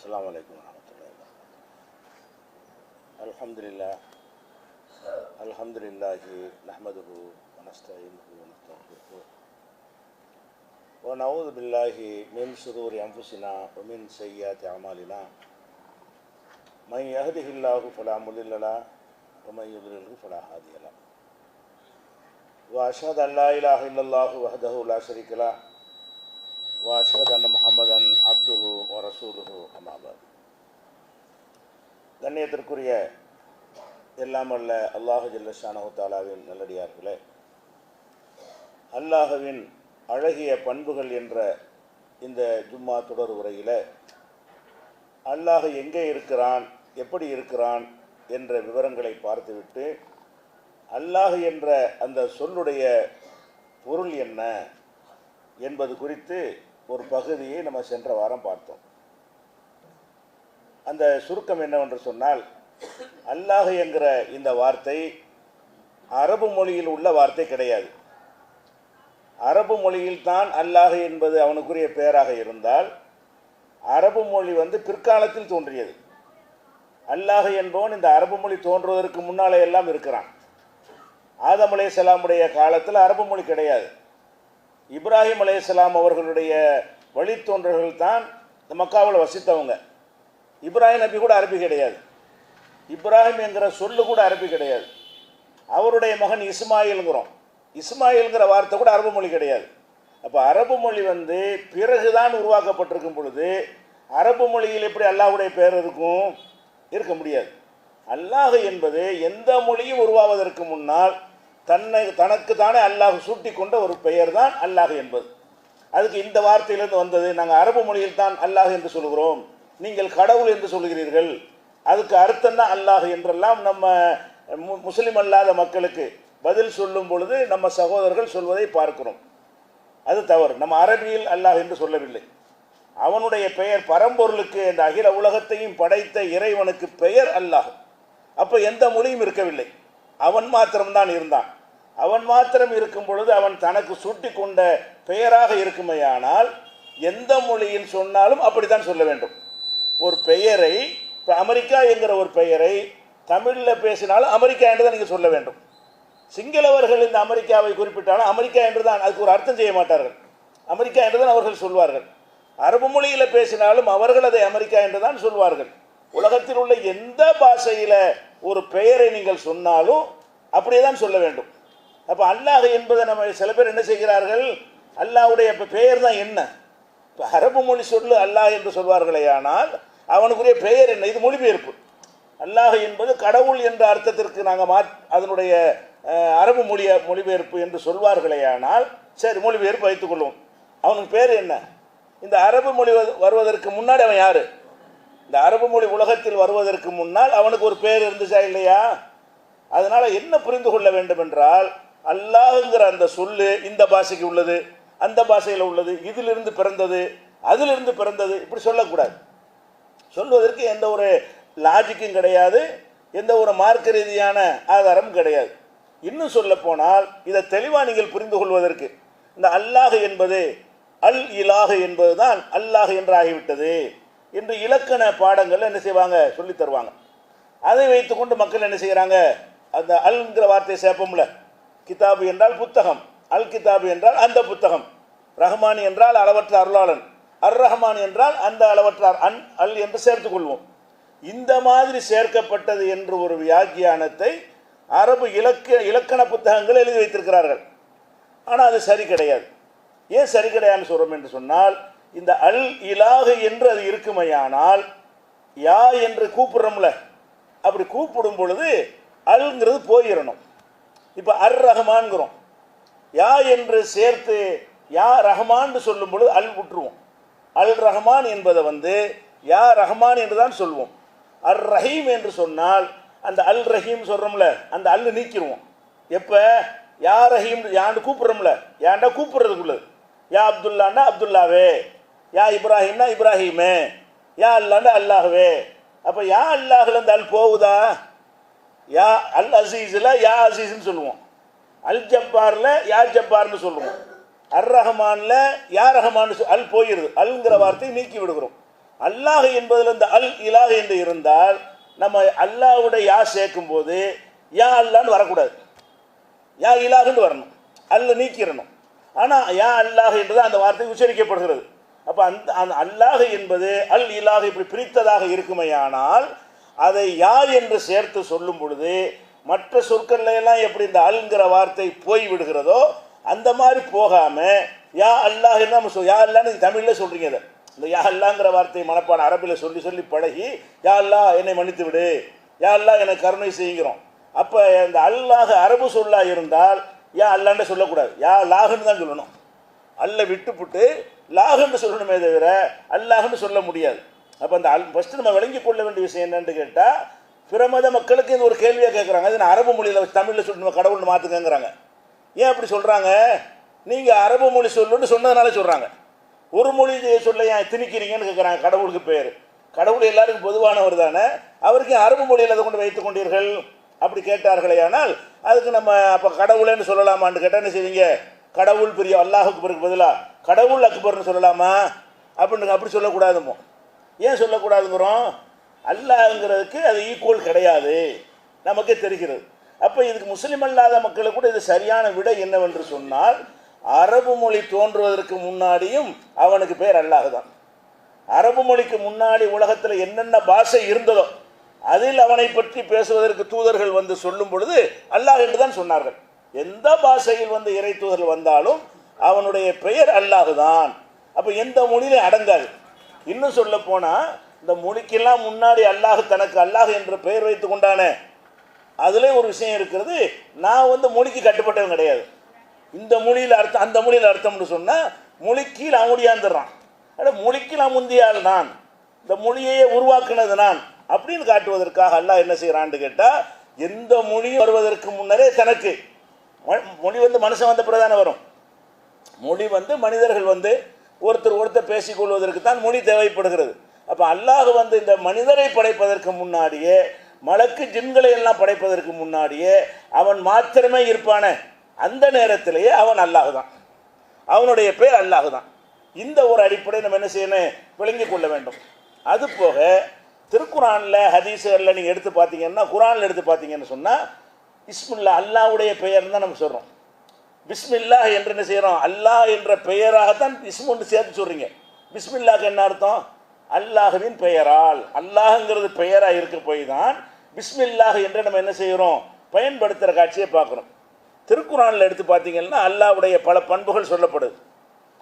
السلام عليكم ورحمة الله وبركاته. الحمد لله. الحمد لله نحمده ونستعينه ونستغفره. ونعوذ بالله من شرور أنفسنا ومن سيئات أعمالنا. من يهده الله فلا مضل له ومن يضلله فلا هادي له. وأشهد أن لا إله إلا الله وحده لا شريك له. وأشهد أن ரசூலுகு அமாபாத் கண்ணியத்திற்குரிய எல்லாம் அல்ல அல்லாஹு ஜல்லஷானஹாலாவின் நல்லடியார்களே அல்லாஹுவின் அழகிய பண்புகள் என்ற இந்த ஜும்மா தொடர் உரையில் அல்லாஹ் எங்கே இருக்கிறான் எப்படி இருக்கிறான் என்ற விவரங்களை பார்த்துவிட்டு அல்லாஹ் என்ற அந்த சொல்லுடைய பொருள் என்ன என்பது குறித்து ஒரு பகுதியை நம்ம சென்ற வாரம் பார்த்தோம். அந்த சுருக்கம் என்னவென்று சொன்னால் அல்லாஹ் என்கிற இந்த வார்த்தை அரபு மொழியில் உள்ள வார்த்தை கிடையாது. அரபு மொழியில் தான் அல்லாஹ் என்பது அவனுக்குரிய பெயராக இருந்தால் அரபு மொழி வந்து பிற்காலத்தில் தோன்றியது. அல்லாஹ் என்பவன் இந்த அரபு மொழி தோன்றுவதற்கு முன்னாலே எல்லாம் இருக்கிறான். ஆதம் அலையாமுடைய காலத்தில் அரபு மொழி கிடையாது. இப்ராஹிம் அலையாம் அவர்களுடைய வழித்தோன்றர்கள் தான் இந்த மக்காவில் வசித்தவங்க. இப்ராஹிம் நபி கூட அரபி கிடையாது. இப்ராஹிம் என்கிற சொல்லு கூட அரபி கிடையாது. அவருடைய மகன் இஸ்மாயிலுங்கிறோம். இஸ்மாயில்ங்கிற வார்த்தை கூட அரபு மொழி கிடையாது. அப்போ அரபு மொழி வந்து பிறகுதான் உருவாக்கப்பட்டிருக்கும் பொழுது அரபு மொழியில் எப்படி அல்லாஹுடைய பெயர் இருக்கும்? இருக்க முடியாது. அல்லாஹ் என்பது எந்த மொழியும் உருவாவதற்கு முன்னால் தன்னை தனக்கு தானே அல்லாஹ் சூட்டி கொண்ட ஒரு பெயர் தான் அல்லாஹ் என்பது. அதுக்கு இந்த வார்த்தையிலிருந்து வந்தது நாங்கள் அரபு மொழியில் தான் அல்லாஹ் என்று சொல்கிறோம். நீங்கள் கடவுள் என்று சொல்கிறீர்கள். அதுக்கு அர்த்தம் தான் அல்லாஹ் என்றெல்லாம் நம்ம மு- அல்லாத மக்களுக்கு பதில் சொல்லும் பொழுது நம்ம சகோதரர்கள் சொல்வதை பார்க்கிறோம். அது தவறு. நம்ம அரபியில் அல்லாஹ் என்று சொல்லவில்லை. அவனுடைய பெயர் பரம்பொருளுக்கு இந்த அகில உலகத்தையும் படைத்த இறைவனுக்கு பெயர் அல்லாஹ். அப்போ எந்த மொழியும் இருக்கவில்லை. அவன் மாத்திரம்தான் இருந்தான். அவன் மாத்திரம் இருக்கும் பொழுது அவன் தனக்கு சூட்டி கொண்ட பெயராக இருக்குமேயானால் எந்த மொழியில் சொன்னாலும் அப்படித்தான் சொல்ல வேண்டும். ஒரு பெயரை இப்போ அமெரிக்கா என்கிற ஒரு பெயரை தமிழில் பேசினாலும் அமெரிக்கா என்று தான் நீங்கள் சொல்ல வேண்டும். சிங்களவர்கள் இந்த அமெரிக்காவை குறிப்பிட்டாலும் அமெரிக்கா என்று தான் அதுக்கு ஒரு அர்த்தம் செய்ய மாட்டார்கள். அமெரிக்கா என்று தான் அவர்கள் சொல்வார்கள். அரபு மொழியில் பேசினாலும் அவர்கள் அதை அமெரிக்கா என்று தான் சொல்வார்கள். உலகத்தில் உள்ள எந்த பாஷையில் ஒரு பெயரை நீங்கள் சொன்னாலும் அப்படியே தான் சொல்ல வேண்டும். அப்போ அல்லாஹ் என்பதை நம்ம சில பேர் என்ன செய்கிறார்கள்? அல்லாஹ்வுடைய இப்போ பெயர் தான் என்ன? இப்போ அரபு மொழி சொல்லு அல்லாஹ் என்று சொல்வார்களே ஆனால் அவனுக்குரிய பெயர் என்ன? இது மொழிபெயர்ப்பு. அல்லாஹ் என்பது கடவுள் என்ற அர்த்தத்திற்கு நாங்கள் மா அதனுடைய அரபு மொழிய மொழிபெயர்ப்பு என்று சொல்வார்களேயானால் சரி மொழிபெயர்ப்பு வைத்துக்கொள்வோம் அவனுக்கு பேர் என்ன? இந்த அரபு மொழி வ- வருவதற்கு முன்னாடி அவன் யார்? இந்த அரபு மொழி உலகத்தில் வருவதற்கு முன்னால் அவனுக்கு ஒரு பேர் இருந்துச்சா இல்லையா? அதனால் என்ன புரிந்து கொள்ள வேண்டும் என்றால் அல்லாஹுங்கிற அந்த சொல்லு இந்த பாஷைக்கு உள்ளது அந்த பாஷையில் உள்ளது இதிலிருந்து பிறந்தது அதிலிருந்து பிறந்தது இப்படி சொல்லக்கூடாது. சொல்வதற்கு எந்த ஒரு லாஜிக்கும் கிடையாது எந்த ஒரு மார்க்க ரீதியான ஆதாரம் கிடையாது. இன்னும் சொல்ல போனால் இதை தெளிவாக நீங்கள் புரிந்து கொள்வதற்கு இந்த அல்லாஹ் என்பது அல் இலாக என்பதுதான் அல்லாஹ் என்று ஆகிவிட்டது என்று இலக்கண பாடங்கள் என்ன செய்வாங்க? சொல்லி தருவாங்க. அதை வைத்துக்கொண்டு மக்கள் என்ன செய்கிறாங்க அந்த அல்ங்கிற வார்த்தையை சேர்ப்போம்ல. கிதாபு என்றால் புத்தகம். அல் கிதாபு என்றால் அந்த புத்தகம். ரஹ்மான் என்றால் அளவற்ற அருளாளன். அர் ரஹ்மான் என்றால் அந்த அளவற்றார் அன் அல் என்று சேர்த்துக் கொள்வோம். இந்த மாதிரி சேர்க்கப்பட்டது என்று ஒரு வியாக்கியானத்தை அரபு இலக்க இலக்கண புத்தகங்கள் எழுதி வைத்திருக்கிறார்கள். ஆனால் அது சரி கிடையாது. ஏன் சரி கிடையாதுன்னு சொல்கிறோம் என்று சொன்னால் இந்த அல் இலாகு என்று அது இருக்குமையானால் யா என்று கூப்பிடுறோம்ல அப்படி கூப்பிடும் பொழுது அல்ங்கிறது போயிடணும் இப்போ அர் ரஹமான்கிறோம் யா என்று சேர்த்து யா ரஹமான்னு சொல்லும் பொழுது அல் விட்டுருவோம். அல் ரஹ்மான் என்பதை வந்து யா ரஹ்மான் என்று தான் சொல்வோம். அர் ரஹீம் என்று சொன்னால் அந்த அல் ரஹீம் சொல்கிறோம்ல அந்த அல்லு நீக்கிடுவோம் எப்போ? யா ரஹீம் யான்னு கூப்பிட்றோம்ல ஏன்டா கூப்பிட்றதுக்குள்ளது யா அப்துல்லாண்டா அப்துல்லாவே யா இப்ராஹிம்னா இப்ராஹிமே யா அல்லாண்டா அல்லாஹவே. அப்போ யா அல்லாஹில் இந்த அல் போகுதா? யா அல் அசீஸில் யா அசீஸ்னு சொல்லுவோம். அல் ஜப்பாரில் யா ஜப்பார்னு சொல்லுவோம். அர் ரஹமான்ல யார் ரஹமான்? சொல் அல் போயிடுது அல்ங்கிற வார்த்தையை நீக்கி விடுகிறோம். அல்லாஹ் என்பதில் இந்த அல் இலாஹ் என்று இருந்தால் நம்ம அல்லாஹ்வுடைய யா சேர்க்கும் போது யா அல்லான்னு வரக்கூடாது. யா இலாகுன்னு வரணும். அல்ல நீக்கிடணும். ஆனால் யா அல்லாஹ் என்றது அந்த வார்த்தை உச்சரிக்கப்படுகிறது. அப்போ அந்த அந்த அல்லாஹ் என்பது அல் இலாஹ் இப்படி பிரித்ததாக இருக்குமையானால் அதை யா என்று சேர்த்து சொல்லும் பொழுது மற்ற சொற்கள்ல எல்லாம் எப்படி இந்த அல்ங்கிற வார்த்தை போய் விடுகிறதோ அந்த மாதிரி போகாம யா அல்லாஹ் என்ன சொல் யா அல்லான்னு தமிழில் சொல்றீங்க அதை இந்த யா அல்லாங்கிற வார்த்தையை மனப்பான அரபில் சொல்லி சொல்லி பழகி யா அல்லாஹ் என்னை மன்னித்து விடு யா அல்லாஹ் எனக்கு கருணை செய்கிறோம் அப்போ இந்த அல்லாஹ் அரபு சொல்லா இருந்தால் யா அல்லாண்ட சொல்லக்கூடாது. யா லாகுன்னு தான் சொல்லணும். அல்ல விட்டுப்புட்டு லாகுன்னு சொல்லணுமே தவிர அல்லாஹுன்னு சொல்ல முடியாது. அப்போ அந்த அல் ஃபஸ்ட்டு நம்ம விளங்கி கொள்ள வேண்டிய விஷயம் என்னன்னு கேட்டால் பிற மத மக்களுக்கு இது ஒரு கேள்வியாக கேட்குறாங்க அது நான் அரபு மொழியில் தமிழில் சொல்லி நம்ம கடவுள்னு மாற்றுக்கங்கிறாங்க ஏன் அப்படி சொல்கிறாங்க நீங்கள் அரபு மொழி சொல்லுன்னு சொன்னதுனால சொல்கிறாங்க ஒரு மொழி சொல்ல ஏன் திணிக்கிறீங்கன்னு கேட்குறாங்க கடவுளுக்கு பேர். கடவுள் எல்லாருக்கும் பொதுவானவர் தானே. அவருக்கு ஏன் அரபு மொழியில் அதை கொண்டு வைத்துக் கொண்டீர்கள்? அப்படி கேட்டார்களே ஆனால் அதுக்கு நம்ம அப்போ கடவுளேன்னு சொல்லலாமான்னு கேட்டால் என்ன செய்வீங்க? கடவுள் பெரிய அல்லாஹுக்கு பிறகு பதிலாக கடவுள் அக்பர்னு சொல்லலாமா? அப்படின்னு அப்படி சொல்லக்கூடாதுமோ? ஏன் சொல்லக்கூடாதுங்கிறோம்? அல்லாஹ்ங்கிறதுக்கு அது ஈக்குவல் கிடையாது. நமக்கே தெரிகிறது. அப்போ இதுக்கு முஸ்லீம் அல்லாத மக்களுக்கு கூட இது சரியான விடை என்னவென்று சொன்னால் அரபு மொழி தோன்றுவதற்கு முன்னாடியும் அவனுக்கு பேர் அல்லாஹ் தான் அரபு மொழிக்கு முன்னாடி உலகத்தில் என்னென்ன பாஷை இருந்ததோ அதில் அவனை பற்றி பேசுவதற்கு தூதர்கள் வந்து சொல்லும் பொழுது அல்லாஹ் என்று தான் சொன்னார்கள். எந்த பாஷையில் வந்து இறை தூதர்கள் வந்தாலும் அவனுடைய பெயர் அல்லாஹ் தான் அப்போ எந்த மொழியிலும் அடங்காது. இன்னும் சொல்ல போனால் இந்த மொழிக்கெல்லாம் முன்னாடி அல்லாஹ் தனக்கு அல்லாஹ் என்ற பெயர் வைத்து கொண்டானே அதிலே ஒரு விஷயம் இருக்கிறது நான் வந்து மொழிக்கு கட்டுப்பட்டவன் கிடையாது. இந்த மொழியில் அர்த்தம் அந்த மொழியில் அர்த்தம்னு சொன்னால் மொழிக்கு நான் முடியாந்துடுறான் அட மொழிக்கு நான் முந்தியால் நான் இந்த மொழியையே உருவாக்குனது நான் அப்படின்னு காட்டுவதற்காக அல்லாஹ் என்ன செய்கிறான்னு கேட்டால் எந்த மொழியும் வருவதற்கு முன்னரே தனக்கு மொழி வந்து மனுஷன் வந்த பிறகு தானே வரும். மொழி வந்து மனிதர்கள் வந்து ஒருத்தர் ஒருத்தர் பேசிக்கொள்வதற்கு தான் மொழி தேவைப்படுகிறது. அப்போ அல்லாஹ் வந்து இந்த மனிதரை படைப்பதற்கு முன்னாடியே மலக்கு ஜின்களை எல்லாம் படைப்பதற்கு முன்னாடியே அவன் மாத்திரமே இருப்பானே. அந்த நேரத்திலேயே அவன் அல்லாஹ் தான் அவனுடைய பேர் அல்லாஹ் தான் இந்த ஒரு அடிப்படை நம்ம என்ன செய்யணும்? விளங்கிக் கொள்ள வேண்டும். அது போக திருக்குறானில் ஹதீஸுகளில் நீங்கள் எடுத்து பார்த்தீங்கன்னா குரானில் எடுத்து பார்த்தீங்கன்னு சொன்னால் இஸ்முல்லா அல்லாஹ்வுடைய பெயர் தான் நம்ம சொல்கிறோம் பிஸ்மில்லாஹ் என்று என்ன செய்கிறோம் அல்லாஹ் என்ற பெயராகத்தான் இஸ்முன்னு சேர்த்து சொல்கிறீங்க பிஸ்மில்லாக்கு என்ன அர்த்தம்? அல்லாஹுவின் பெயரால். அல்லாஹுங்கிறது பெயராக இருக்க போய் தான் பிஸ்மில்லாஹ் என்று நம்ம என்ன செய்கிறோம் பயன்படுத்துகிற காட்சியை பார்க்குறோம் திருக்குறானில் எடுத்து பார்த்தீங்கன்னா அல்லாவுடைய பல பண்புகள் சொல்லப்படுது.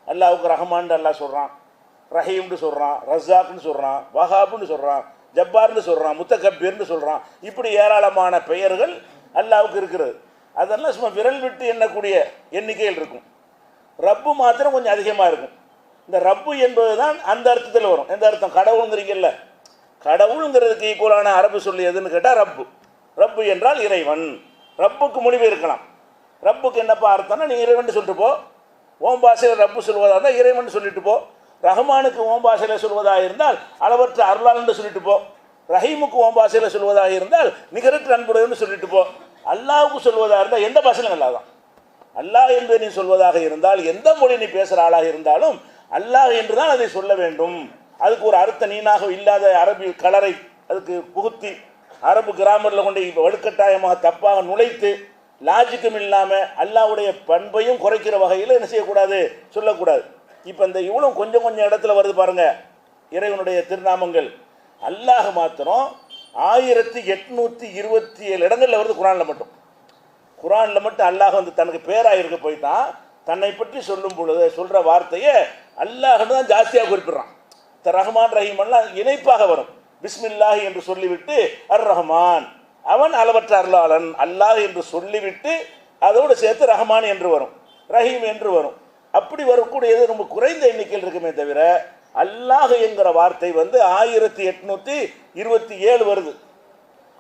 அல்லாவுக்கு ரஹ்மான் அல்லாஹ் சொல்கிறான் ரஹீம்னு சொல்கிறான் ரஸாக்னு சொல்கிறான் வஹாப்னு சொல்கிறான் ஜப்பார்னு சொல்கிறான் முத்தகப்பீர்னு சொல்கிறான் இப்படி ஏராளமான பெயர்கள் அல்லாவுக்கு இருக்கிறது. அதெல்லாம் சும்மா விரல் விட்டு எண்ணக்கூடிய எண்ணிக்கையில் இருக்கும். ரப்பு மாத்திரம் கொஞ்சம் அதிகமாக இருக்கும். இந்த ரப்பு என்பது தான் அந்த அர்த்தத்தில் வரும். எந்த அர்த்தம்? கடவுளுங்கிறீங்கல்ல. கடவுளுங்கிறதுக்கு ஈக்குவலான அரபு சொல்லி எதுன்னு கேட்டால் ரப்பு. ரப்பு என்றால் இறைவன். ரப்புக்கு முடிவு இருக்கலாம். ரப்புக்கு என்னப்பா அர்த்தம்னா நீ இறைவன் சொல்லிட்டு போ. ஓம் பாஷையில் ரப்பு சொல்வதாக இருந்தால் இறைவன் சொல்லிட்டு போ. ரஹ்மானுக்கு ஓம் பாஷையில் சொல்வதாக இருந்தால் அளவற்ற அருளாளன்னு சொல்லிட்டு போ. ரஹீமுக்கு ஓம் பாஷையில் சொல்வதாக இருந்தால் நிகரற்ற அன்புடையன்னு சொல்லிட்டு போ. அல்லாவுக்கு சொல்வதாக இருந்தால் எந்த பாஷையிலும் நல்லா தான் அல்லாஹ் என்று நீ சொல்வதாக இருந்தால் எந்த மொழி நீ பேசுகிற ஆளாக இருந்தாலும் அல்லாஹ் என்று தான் அதை சொல்ல வேண்டும். அதுக்கு ஒரு அறுத்த நீனாக இல்லாத அரபி கலரை அதுக்கு புகுத்தி அரபு கிராமரில் கொண்டு இப்போ வலுக்கட்டாயமாக தப்பாக நுழைத்து லாஜிக்கும் இல்லாமல் அல்லாஹ்வுடைய பண்பையும் குறைக்கிற வகையில் என்ன செய்யக்கூடாது? சொல்லக்கூடாது. இப்போ இந்த இவ்வளோ கொஞ்சம் கொஞ்சம் இடத்துல வருது பாருங்கள் இறைவனுடைய திருநாமங்கள். அல்லாஹ் மாத்திரம் ஆயிரத்தி எட்நூற்றி இருபத்தி ஏழு இடங்களில் வருது குரானில் மட்டும். குரானில் மட்டும் அல்லாஹ் வந்து தனக்கு பேராக இருக்க போயிட்டான். தன்னை பற்றி சொல்லும் பொழுது சொல்கிற வார்த்தையை அல்லாஹ்னு தான் ஜாஸ்தியாக குறிப்பிடுறான். ரஹ்மான் ரஹீம் இணைப்பாக வரும். பிஸ்மில்லாஹி என்று சொல்லிவிட்டு அர் ரஹ்மான் அவன் அளவற்ற அருளாளன் அல்லாஹ் என்று சொல்லிவிட்டு அதோடு சேர்த்து ரஹ்மான் என்று வரும். ரஹீம் என்று வரும். அப்படி வரக்கூடியது ரொம்ப குறைந்த எண்ணிக்கையில் இருக்குமே தவிர அல்லாஹ் என்கிற வார்த்தை வந்து ஆயிரத்தி எட்நூற்றி இருபத்தி ஏழு வருது.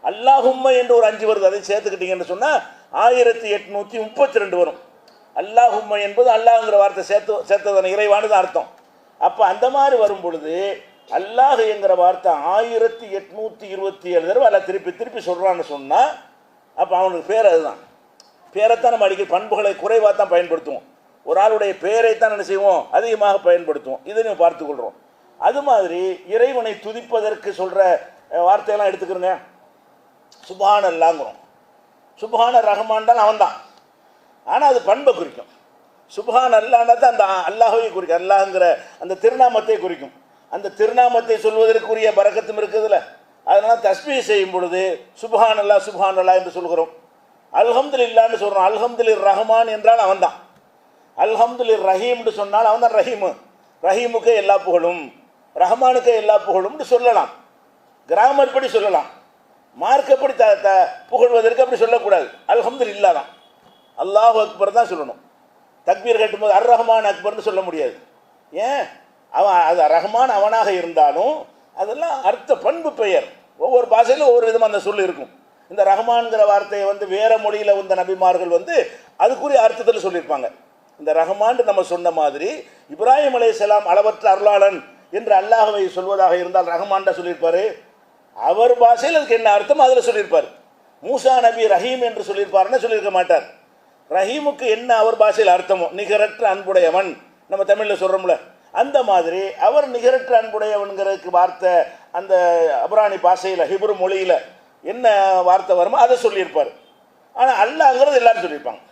அல்லாஹும்மை என்று ஒரு அஞ்சு வருது. அதை சேர்த்துக்கிட்டீங்கன்னு சொன்னால் ஆயிரத்தி எட்நூற்றி முப்பத்தி ரெண்டு வரும். அல்லாஹும்மை என்பது அல்லாஹ்ங்கிற வார்த்தை சேர்த்து சேர்த்ததன் இறைவானது அர்த்தம். அப்போ அந்த மாதிரி வரும் பொழுது அல்லாஹ் என்கிற வார்த்தை ஆயிரத்தி எட்நூற்றி இருபத்தி ஏழு தடவை அல்ல திருப்பி திருப்பி சொல்கிறான்னு சொன்னால் அப்போ அவனுக்கு பேர் அதுதான். பேரைத்தான் நம்ம அடிக்கடி பண்புகளை குறைவாக தான் பயன்படுத்துவோம். ஒரு ஆளுடைய பெயரைத்தான் என்ன செய்வோம்? அதிகமாக பயன்படுத்துவோம். இதை நம்ம பார்த்துக்கொள்கிறோம் அது மாதிரி இறைவனை துதிப்பதற்கு சொல்கிற வார்த்தையெல்லாம் எடுத்துக்கிறோங்க சுபான் அல்லாங்கிறோம் சுபான ரஹ்மான் தான் அவன் தான் ஆனால் அது பண்பை குறிக்கும். சுபான் அல்லான்றது தான் அந்த அல்லாஹவை குறிக்கும். அல்லாஹ்ங்கிற அந்த திருநாமத்தை குறிக்கும். அந்த திருநாமத்தை சொல்வதற்குரிய பறக்கத்தும் இருக்குதுல்ல. அதனால் தஸ்மீ செய்யும் பொழுது சுபஹான் அல்லா சுபஹான் அல்லா என்று சொல்கிறோம். அல்ஹம்துல் இல்லான்னு சொல்கிறோம் அல்ஹம்துல் ரஹ்மான் என்றால் அவன் தான் அல்ஹம்துலிர் ரஹீம்னு சொன்னால் அவன் தான் ரஹீமு. ரஹீமுக்கு எல்லா புகழும் ரஹ்மானுக்கு எல்லா புகழும்னு சொல்லலாம். கிராமர் படி சொல்லலாம். மார்க்கப்படி த த புகழ்வதற்கு அப்படி சொல்லக்கூடாது. அல்ஹம்துல் இல்லா தான். அல்லாஹ் அக்பர் தான் சொல்லணும். தக்பீர் கட்டும்போது அர் ரஹ்மான் அக்பர்னு சொல்ல முடியாது. ஏன்? அவன் அது ரஹ்மான் அவனாக இருந்தாலும் அதெல்லாம் அர்த்த பண்பு பெயர். ஒவ்வொரு பாஷையிலும் ஒவ்வொரு விதமாக அந்த சொல் இருக்கும். இந்த ரஹ்மான்கிற வார்த்தையை வந்து வேறு மொழியில் வந்த நபிமார்கள் வந்து அதுக்குரிய அர்த்தத்தில் சொல்லியிருப்பாங்க. இந்த ரஹ்மான் நம்ம சொன்ன மாதிரி இப்ராஹிம் அலைஹிஸ்ஸலாம் அளவற்ற அருளாளன் என்று அல்லாஹவை சொல்வதாக இருந்தால் ரஹ்மான்டா சொல்லியிருப்பார். அவர் பாஷையில் அதுக்கு என்ன அர்த்தம்? அதில் சொல்லியிருப்பார். மூசா நபி ரஹீம் என்று சொல்லியிருப்பாருன்னு சொல்லியிருக்க மாட்டார். ரஹீமுக்கு என்ன அவர் பாஷையில் அர்த்தமோ? நிகரற்ற அன்புடையவன். நம்ம தமிழில் சொல்கிறோம்ல அந்த மாதிரி அவர் நிகரற்ற அன்புடையவன்கிறதுக்கு வார்த்தை அந்த அபராணி பாஷையில் ஹிப்ரு மொழியில் என்ன வார்த்தை வருமோ அதை சொல்லியிருப்பார். ஆனால் அல்லாங்கிறது எல்லாரும் சொல்லியிருப்பாங்க.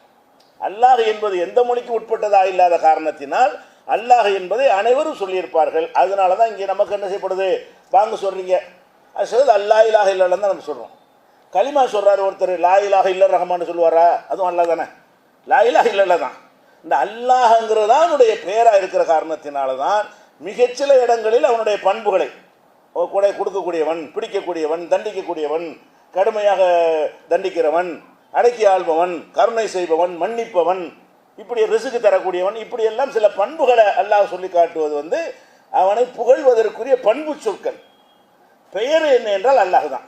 அல்லாஹ் என்பது எந்த மொழிக்கு உட்பட்டதாக இல்லாத காரணத்தினால் அல்லாஹ் என்பதை அனைவரும் சொல்லியிருப்பார்கள். அதனால தான் இங்கே நமக்கு என்ன செய்யப்படுது? வாங்க சொல்கிறீங்க அது சொல்றது அல்லா இலாக இல்லைன்னு தான் நம்ம சொல்கிறோம் களிமா சொல்கிறாரு ஒருத்தர் லா இலாக இல்ல ரஹமான்னு சொல்லுவாரா? அதுவும் அல்லா தானே. லா இலாக இல்லைல்ல தான். இந்த அல்லாஹங்கிறது தான் அவனுடைய பெயராக இருக்கிற காரணத்தினால தான் மிகச்சில இடங்களில் அவனுடைய பண்புகளை கூட கொடுக்கக்கூடியவன் பிடிக்கக்கூடியவன் தண்டிக்கக்கூடியவன் கடுமையாக தண்டிக்கிறவன் அடக்கி ஆள்பவன் கருணை செய்பவன் மன்னிப்பவன் இப்படி ரிசுக்கு தரக்கூடியவன் இப்படியெல்லாம் சில பண்புகளை அல்லாஹ் சொல்லி காட்டுவது வந்து அவனை புகழ்வதற்குரிய பண்பு சொற்கள். பெயர் என்ன என்றால் அல்லாஹ் தான்.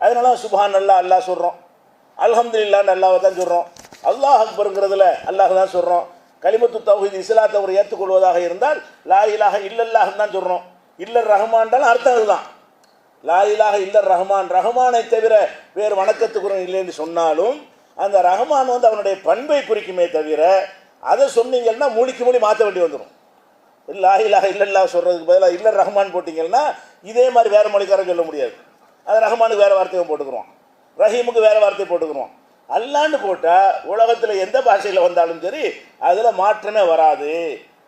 அதனால சுபான் அல்லா அல்லாஹ் சொல்கிறோம் அல்ஹம்துல்லான்னு அல்லாஹ் தான் சொல்கிறோம் அல்லாஹ் அக்பருங்கிறதுல அல்லாஹ் தான் சொல்கிறோம் கலிமத்து தௌஹீத் இஸ்லாத்தை ஒரு ஏற்றுக்கொள்வதாக இருந்தால் லா இலாஹ இல்லல்லாஹ் தான் சொல்கிறோம் இல்லர் ரஹ்மான்டால் அர்த்தம் அதுதான். லா இலாஹ இல்லர் ரஹ்மான் ரஹ்மானை தவிர வேறு வணக்கத்துக்குறோம் இல்லைன்னு சொன்னாலும் அந்த ரஹ்மான் வந்து அவனுடைய பண்பை குறிக்குமே தவிர அதை சொன்னீங்கன்னா மூலிக்கு மூலி மாற்ற வேண்டி வந்துடும் லா இலாஹ இல்லல்லா சொல்கிறதுக்கு பதிலாக இல்லர் ரஹ்மான் போட்டிங்கன்னா இதே மாதிரி வேறு மொழிக்காரன் சொல்ல முடியாது. அது ரஹ்மானுக்கு வேறு வார்த்தையை போட்டுக்கிறோம் ரஹீமுக்கு வேறு வார்த்தை போட்டுக்கிறோம் அல்லான்னு போட்டால் உலகத்தில் எந்த பாஷையில் வந்தாலும் சரி அதில் மாற்றமே வராது.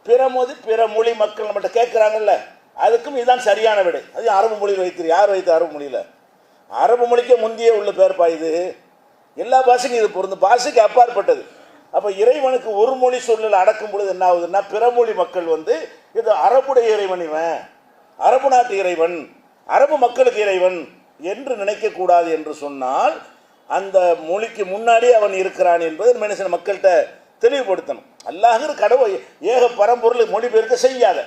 பிற மொழி பிற மொழி மக்கள் நம்மகிட்ட கேட்குறாங்கல்ல அதுக்கும் இதுதான் சரியான விடை. அது அரபு மொழியில் வைத்திரு யார் வைத்த அரபு மொழியில்? அரபு மொழிக்கே முந்தையே உள்ள பேர்ப்பா இது? எல்லா பாஷைக்கும் இது பொருந்த பாஷைக்கு அப்பாற்பட்டது. அப்போ இறைவனுக்கு ஒரு மொழி சூழல் அடக்கும் பொழுது என்ன ஆகுதுன்னா பிறமொழி மக்கள் வந்து இது அரபுடைய இறைவன் இவன். அரபு நாட்டு இறைவன் அரபு மக்களுக்கு இறைவன் என்று நினைக்கக்கூடாது என்று சொன்னால் அந்த மொழிக்கு முன்னாடியே அவன் இருக்கிறான் என்பது மனுஷன் மக்கள்கிட்ட தெளிவுபடுத்தணும். அல்லாஹர் கடவுள் ஏக பரம்பொருள் மொழிபெயர்க்க செய்யாத.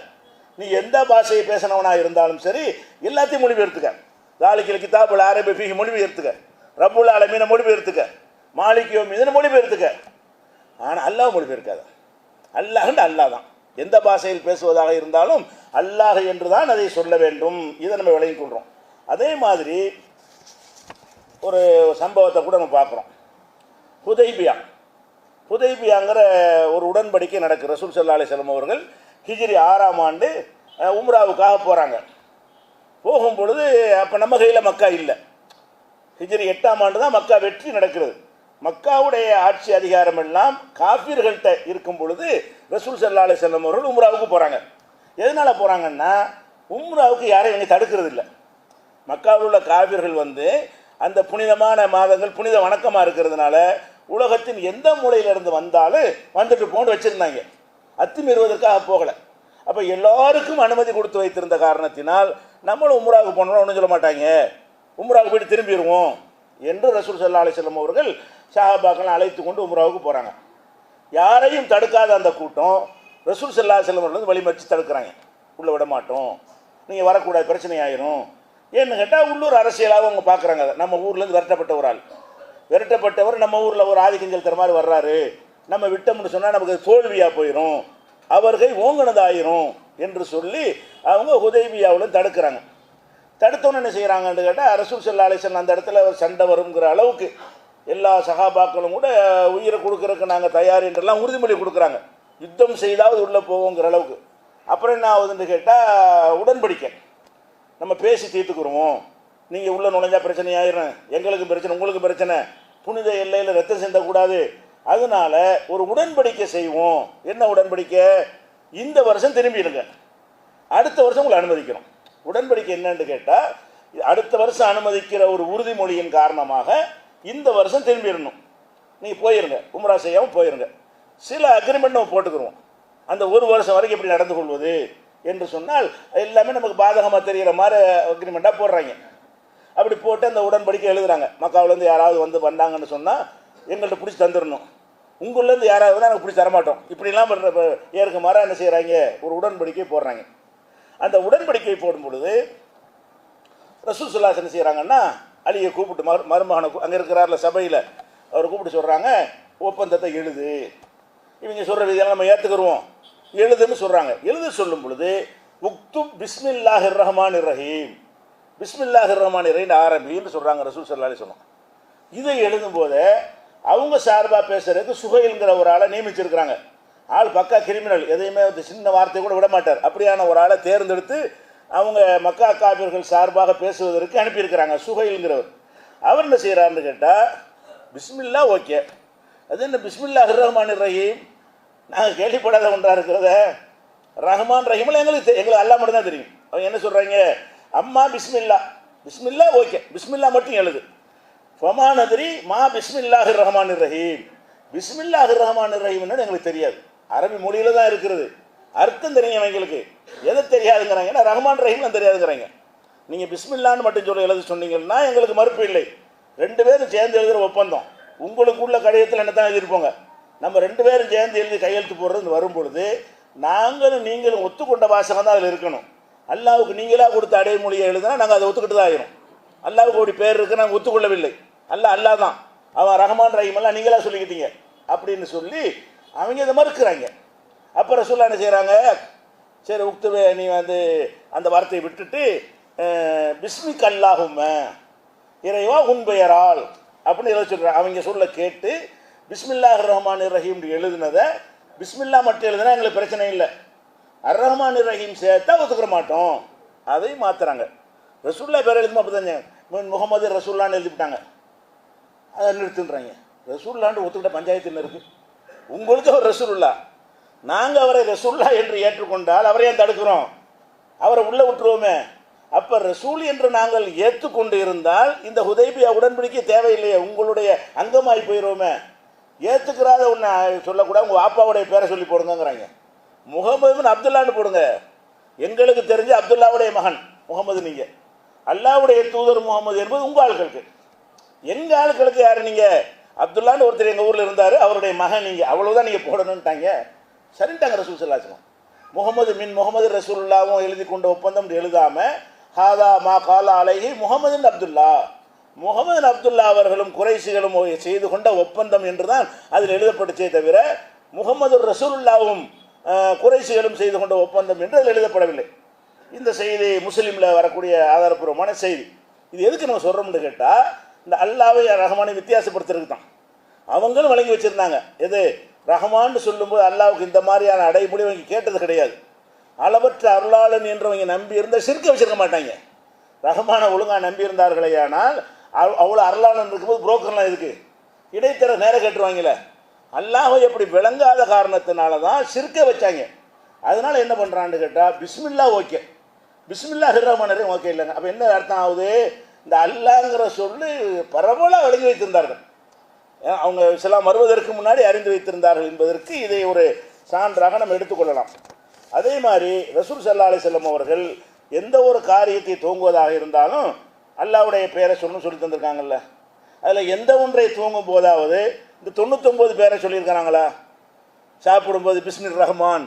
நீ எந்த பாஷையை பேசினவனாக இருந்தாலும் சரி எல்லாத்தையும் மொழிபெயர்த்துக்க. தாலிக்கில் கிதாபுல் அரபி ஃபீஹி மொழிபெயர்த்துக்க. ரபுல் ஆலமீன மொழிபெயர்த்துக்க. மாலிகியோ மீது மொழிபெயர்த்துக்க. ஆனால் அல்லாஹ் மொழிபெயர்க்காத. அல்லாஹ்ண்டு அல்லாஹ் தான். எந்த பாஷையில் பேசுவதாக இருந்தாலும் அல்லாஹ் என்று தான் அதை சொல்ல வேண்டும். இதை நம்ம விளங்கிக் கொள்கிறோம் அதே மாதிரி ஒரு சம்பவத்தை கூட நம்ம பார்க்குறோம். ஹுதைபியா. ஹுதைபியாங்கிற ஒரு உடன்படிக்கை நடக்கு ரசூல் சல்லா அலிஸ்லாம் அவர்கள் ஹிஜிரி ஆறாம் ஆண்டு உம்ராவுக்காக போகிறாங்க போகும் பொழுது அப்போ நம்ம கையில் மக்கா இல்லை. ஹிஜிரி எட்டாம் ஆண்டு தான் மக்கா வெற்றி நடக்கிறது. மக்காவுடைய ஆட்சி அதிகாரம் எல்லாம் காஃபிர்கள்ட்ட இருக்கும் பொழுது ரசூல் சல்லா அலிஸ்லாம் அவர்கள் உம்ராவுக்கு போகிறாங்க எதனால் போகிறாங்கன்னா உம்ராவுக்கு யாரையும் இங்கே தடுக்கிறது இல்லை மக்காவில் உள்ள காவிர்கள் வந்து அந்த புனிதமான மாதங்கள் புனித வணக்கமாக இருக்கிறதுனால உலகத்தின் எந்த மூலையிலிருந்து வந்தாலும் வந்துட்டு போன்னு வச்சுருந்தாங்க. அத்துமீறுவதற்காக போகலை. அப்போ எல்லாருக்கும் அனுமதி கொடுத்து வைத்திருந்த காரணத்தினால் நம்மளும் உம்ராவுக்கு போனோம்னா ஒன்றும் சொல்ல மாட்டாங்க. உம்ராவுக்கு போயிட்டு திரும்பிடுவோம் என்று ரசூல் சல்லா அலிசல்லம் அவர்கள் ஷாஹாபாக்களை அழைத்து கொண்டு உம்ராவுக்கு போகிறாங்க யாரையும் தடுக்காத அந்த கூட்டம் ரசூல் சல்லா செல்லம் அவர்கள் வழிமறிச்சு தடுக்கிறாங்க. உள்ளே விட மாட்டோம். நீங்கள் வரக்கூடாது பிரச்சனை ஆயிரும். ஏன்னு கேட்டால் உள்ளூர் அரசியலாக அவங்க பார்க்குறாங்க நம்ம ஊர்லேருந்து விரட்டப்பட்ட ஒரு ஆள். விரட்டப்பட்டவர் நம்ம ஊரில் ஒரு ஆதிக்கஞ்சல் தர மாதிரி வர்றாரு. நம்ம விட்டோம்னு சொன்னால் நமக்கு தோல்வியாக போயிடும் அவர்கள் ஓங்கினதாயிரும் என்று சொல்லி அவங்க உதவியாவில் தடுக்கிறாங்க. தடுத்தோன்னு என்ன செய்கிறாங்கன்னு கேட்டால் அரசு செல்லாலேசன் அந்த இடத்துல ஒரு சண்டை வருங்கிற அளவுக்கு எல்லா சகாபாக்களும் கூட உயிரை கொடுக்கறதுக்கு நாங்கள் தயார் என்றெல்லாம் உறுதிமொழி கொடுக்குறாங்க. யுத்தம் செய்தாவது உள்ளே போவோங்கிற அளவுக்கு. அப்புறம் என்ன ஆகுதுன்னு கேட்டால் உடன்படிக்கை. நம்ம பேசி தீர்த்துக்குருவோம். நீங்கள் உள்ளே நுழைஞ்சா பிரச்சனை ஆயிரும். எங்களுக்கு பிரச்சனை உங்களுக்கு பிரச்சனை. புனித எல்லையில் ரத்தம் சிந்தக்கூடாது. அதனால ஒரு உடன்படிக்கை செய்வோம். என்ன உடன்படிக்கை? இந்த வருஷம் திரும்பிடுங்க. அடுத்த வருஷம் உங்களை அனுமதிக்கிறோம். உடன்படிக்கை என்னன்னு கேட்டால் அடுத்த வருஷம் அனுமதிக்கிற ஒரு உறுதிமொழியின் காரணமாக இந்த வருஷம் திரும்பிடணும். நீங்கள் போயிருங்க. உம்ரா செய்யாமல் போயிருங்க. சில அக்ரிமெண்ட் நம்ம போட்டுக்கிறோம் அந்த ஒரு வருஷம் வரைக்கும் எப்படி நடந்து கொள்வது? என்று சொன்னால் எல்லாமே நமக்கு பாதகமாக தெரிகிற மாதிரி அக்ரிமெண்ட்டாக போடுறாங்க. அப்படி போட்டு அந்த உடன்படிக்கை எழுதுறாங்க. மக்காவிலேருந்து யாராவது வந்து வந்தாங்கன்னு சொன்னால் எங்கள்கிட்ட பிடிச்சி தந்துடணும் உங்கள்லேருந்து யாராவது தான் நாங்கள் பிடிச்சி தரமாட்டோம். இப்படிலாம் பண்ணுற ஏற்க மாறாக என்ன செய்கிறாங்க ஒரு உடன்படிக்கை போடுறாங்க. அந்த உடன்படிக்கை போடும் பொழுது ரசூல் சுல்லாஸ் என்ன செய்கிறாங்கன்னா அலியை கூப்பிட்டு மரு மருமகனை அங்கே இருக்கிறார்ல சபையில் அவர் கூப்பிட்டு சொல்கிறாங்க ஒப்பந்தத்தை எழுது. இவங்க சொல்கிற விதியெல்லாம் நம்ம ஏற்றுக்கிடுவோம் எழுதுன்னு சொல்கிறாங்க எழுத சொல்லும் பொழுது உக்தும் பிஸ்மில்லாஹிர் ரஹ்மான் ரஹீம் பிஸ்மில்லாஹிர் ரஹ்மான் ரஹீம் ஆரம்பின்னு சொல்கிறாங்க ரசூல் சல்லாலே சொன்னோம் இதை எழுதும்போது அவங்க சார்பாக பேசுறதுக்கு சுகைல்ங்கிற ஒரு ஆளை நியமிச்சிருக்கிறாங்க. ஆள் பக்கா கிரிமினல் எதையுமே வந்து சின்ன வார்த்தை கூட விட மாட்டார். அப்படியான ஒரு ஆளை தேர்ந்தெடுத்து அவங்க மக்கா காவியர்கள் சார்பாக பேசுவதற்கு அனுப்பியிருக்கிறாங்க சுகைல்ங்கிறவர் அவர் என்ன செய்கிறாருன்னு கேட்டால் பிஸ்மில்லா ஓகே. அது என்ன பிஸ்மில்லா ரஹ்மான் ரஹீம் நாங்கள் கேள்விப்படாத ஒன்றாக இருக்கிறத. ரஹ்மான் ரஹீமில் எங்களுக்கு எங்களுக்கு அல்லா மட்டும் தான் தெரியும். அவங்க என்ன சொல்கிறாங்க அம்மா பிஸ்மில்லா. பிஸ்மில்லா ஓகே. பிஸ்மில்லா மட்டும் எழுது. ஃபமா நதிரி மா பிஸ்மில்லாஹி ரஹ்மான் ரஹீம். பிஸ்மில்லாஹி ரஹ்மான் ரஹீம்னு எங்களுக்கு தெரியாது. அரபி மொழியில் தான் இருக்கிறது. அர்த்தம் தெரியும் எங்களுக்கு. எதை தெரியாதுங்கிறாங்க. ஏன்னா ரஹ்மான் ரஹீம்லாம் தெரியாதுங்கிறாங்க. நீங்கள் பிஸ்மில்லான்னு மட்டும் சொல்லி எழுத சொன்னீங்கன்னா எங்களுக்கு மறுப்பு இல்லை. ரெண்டு பேரும் சேர்ந்து எழுதுகிற ஒப்பந்தம். உங்களுக்குள்ள கடிதத்தில் என்ன தான் எழுதியிருப்போங்க? நம்ம ரெண்டு பேரும் சேர்ந்து எழுதி கையெழுத்து போடுறது வரும் பொழுது நாங்களும் நீங்களும் ஒத்துக்கொண்ட வாசகம் தான் அதில் இருக்கணும். அல்லாவுக்கு நீங்களாக கொடுத்த அடைமொழியை எழுதுனா நாங்கள் அதை ஒத்துக்கிட்டு தான் ஆயிரும். அல்லாவுக்கு ஒரு பேர் இருக்கு நாங்கள் ஒத்துக்கொள்ளவில்லை. அல்ல அல்லாஹ் தான் அவன் ரஹமான் ரஹீமெல்லாம் நீங்களாக சொல்லிக்கிட்டீங்க. அப்படின்னு சொல்லி அவங்க இதை மறுக்கிறாங்க. அப்புறம் சொல்ல என்ன செய்கிறாங்க சரி உக்துவே நீ வந்து அந்த வார்த்தையை விட்டுட்டு பிஸ்மி பிஸ்மிக் அல்லாஹும்ம இறைவா உன் பெயரால் அப்படின்னு எழுத சொல்கிறாங்க அவங்க சொல்ல கேட்டு பிஸ்மில்லாஹ் ரஹ்மான் ரஹீம் எழுதுனதை பிஸ்மில்லா மட்டும் எழுதுனா எங்களுக்கு பிரச்சனை இல்லை. அர் ரஹ்மான் ரஹீம் சேர்த்தா ஒத்துக்கிற மாட்டோம். அதையும் மாத்துறாங்க. ரசூல்லா பேர் எழுதுமா அப்படி முகமது ரசூல்லான்னு எழுதிவிட்டாங்க. அதை நிறுத்துன்றாங்க. ரசூல்லான்னு ஒத்துக்கிட்ட பஞ்சாயத்து என்ன இருக்கு? உங்களுக்கு அவர் ரசூல்லா நாங்கள் அவரை ரசூல்லா என்று ஏற்றுக்கொண்டால் அவரை ஏன் தடுக்கிறோம்? அவரை உள்ளே விட்டுருவோமே. அப்போ ரசூல் என்று நாங்கள் ஏற்றுக்கொண்டு இருந்தால் இந்த ஹுதைபியா உடன்படிக்கை தேவையில்லையே. உங்களுடைய அங்கமாகி போயிடுவோமே ஏற்றுக்கிறாத ஒன்று சொல்லக்கூடாது உங்கள் அப்பாவுடைய பேரை சொல்லி போடுங்கங்கிறாங்க. முகமதுன்னு அப்துல்லான்னு போடுங்க. எங்களுக்கு தெரிஞ்ச அப்துல்லாவுடைய மகன் முகமது நீங்கள் அல்லாவுடைய தூதர் முகமது என்பது உங்கள் ஆட்களுக்கு எங்கள் ஆட்களுக்கு யார் நீங்கள் அப்துல்லான்னு ஒருத்தர் எங்கள் ஊரில் இருந்தார் அவருடைய மகன் நீங்கள் அவ்வளோதான் நீங்கள் போடணுன்ட்டாங்க சரின்ட்டாங்க ரசூல் சல்லாச்சலம் முகமது மின் முகமது ரசூல்லாவும் எழுதி கொண்ட ஒப்பந்தம் எழுதாமல் ஹாதா மா காலா அலைஹி முகமதுன்னு அப்துல்லா. முகமது அப்துல்லா அவர்களும் குறைசிகளும் செய்து கொண்ட ஒப்பந்தம் என்று தான் அதில் எழுதப்பட்டுச்சே தவிர முகமது ரசூலுல்லாவும் குறைசிகளும் செய்து கொண்ட ஒப்பந்தம் என்று அதில் எழுதப்படவில்லை. இந்த செய்தி முஸ்லீமில் வரக்கூடிய ஆதாரப்பூர்வமான செய்தி. இது எதுக்கு நம்ம சொல்கிறோம்னு கேட்டால் இந்த அல்லாவை ரஹமானை வித்தியாசப்படுத்துறதுக்கு தான் அவங்களும் வழங்கி வச்சுருந்தாங்க. எது? ரஹமான்னு சொல்லும்போது அல்லாவுக்கு இந்த மாதிரியான அடைமொழி அவங்க கேட்டது கிடையாது. அளவற்ற அருளாளன் என்றவங்க நம்பி இருந்த சிறுக்க வச்சிருக்க மாட்டாங்க. ரஹ்மானை ஒழுங்காக நம்பியிருந்தார்களே ஆனால் அவ்வளோ அருளாளன் இருக்கும்போது புரோக்கர்லாம் இருக்குது இடைத்தர நேரம் கேட்டுருவாங்களே அல்லாஹை எப்படி விளங்காத காரணத்தினால தான் சிறுக்க வச்சாங்க. அதனால என்ன பண்ணுறான்னு கேட்டால் பிஸ்மில்லா ஓகே. பிஸ்மில்லா ஹிர்ரஹ்மானரே ஓகே இல்லைங்க. அப்போ என்ன அர்த்தம் ஆகுது? இந்த அல்லாங்கிற சொல்லு பரவலாக விளங்கி வைத்திருந்தார்கள். அவங்க இஸ்லாம் வருவதற்கு முன்னாடி அறிந்து வைத்திருந்தார்கள் என்பதற்கு இதை ஒரு சான்றாக நம்ம எடுத்துக்கொள்ளலாம் அதே மாதிரி ரசூல் சல்லா அலிசல்லம் அவர்கள் எந்த ஒரு காரியத்தை துவங்குவதாக இருந்தாலும் அல்லாவுடைய பெயரை சொல்லணும் சொல்லி தந்திருக்காங்கல்ல. அதில் எந்த ஒன்றை தூங்கும் போதாவது இந்த தொண்ணூத்தொம்பது பேரை சொல்லியிருக்கிறாங்களா? சாப்பிடும்போது பிஸ்மிர் ரஹ்மான்